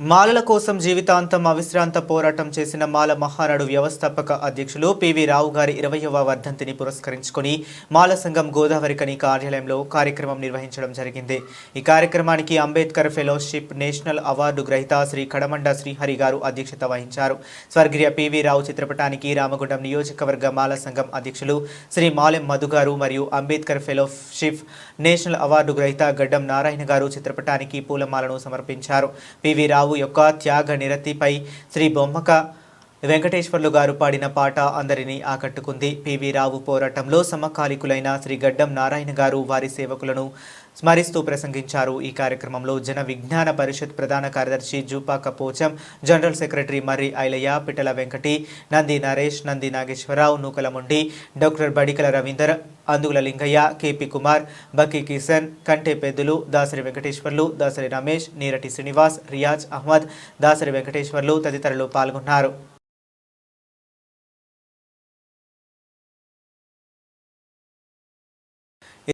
మాలల కోసం జీవితాంతం అవిశ్రాంత పోరాటం చేసిన మాల మహానాడు వ్యవస్థాపక అధ్యక్షులు పివి రావు గారి ఇరవయవ వర్ధంతిని పురస్కరించుకొని మాల సంఘం గోదావరి కని కార్యాలయంలో కార్యక్రమం నిర్వహించడం జరిగింది. ఈ కార్యక్రమానికి అంబేద్కర్ ఫెలోషిప్ నేషనల్ అవార్డు గ్రహీత శ్రీ కడమండ శ్రీహరి గారు అధ్యక్షత వహించారు. స్వర్గీయ పివి రావు చిత్రపటానికి రామగుండం నియోజకవర్గ మాల సంఘం అధ్యక్షులు శ్రీ మాలెం మధు గారు మరియు అంబేద్కర్ ఫెలోషిప్ నేషనల్ అవార్డు గ్రహీత గడ్డం నారాయణ గారు చిత్రపటానికి పూలమాలను సమర్పించారు. పివి రావు యొక్క త్యాగ నిరతిపై శ్రీ బొమ్మక వెంకటేశ్వర్లు గారు పాడిన పాట అందరినీ ఆకట్టుకుంది. పివి రావు పోరాటంలో సమకాలీకులైన శ్రీ గడ్డం నారాయణ గారు వారి సేవకులను స్మరిస్తూ ప్రసంగించారు. ఈ కార్యక్రమంలో జన విజ్ఞాన పరిషత్ ప్రధాన కార్యదర్శి Jupaka Pocham general secretary Marri Ailaiah Pittala Venkati Nandi Naresh Nandi Nageswara Rao Nukalamundi doctor Badikala Ravinder Andugula Lingaiah KP Kumar Bakki Kishan కంటే పెద్దులు దాసరి వెంకటేశ్వర్లు దాసరి రమేష్ నీరటి శ్రీనివాస్ రియాజ్ అహ్మద్ దాసరి వెంకటేశ్వర్లు తదితరులు పాల్గొన్నారు.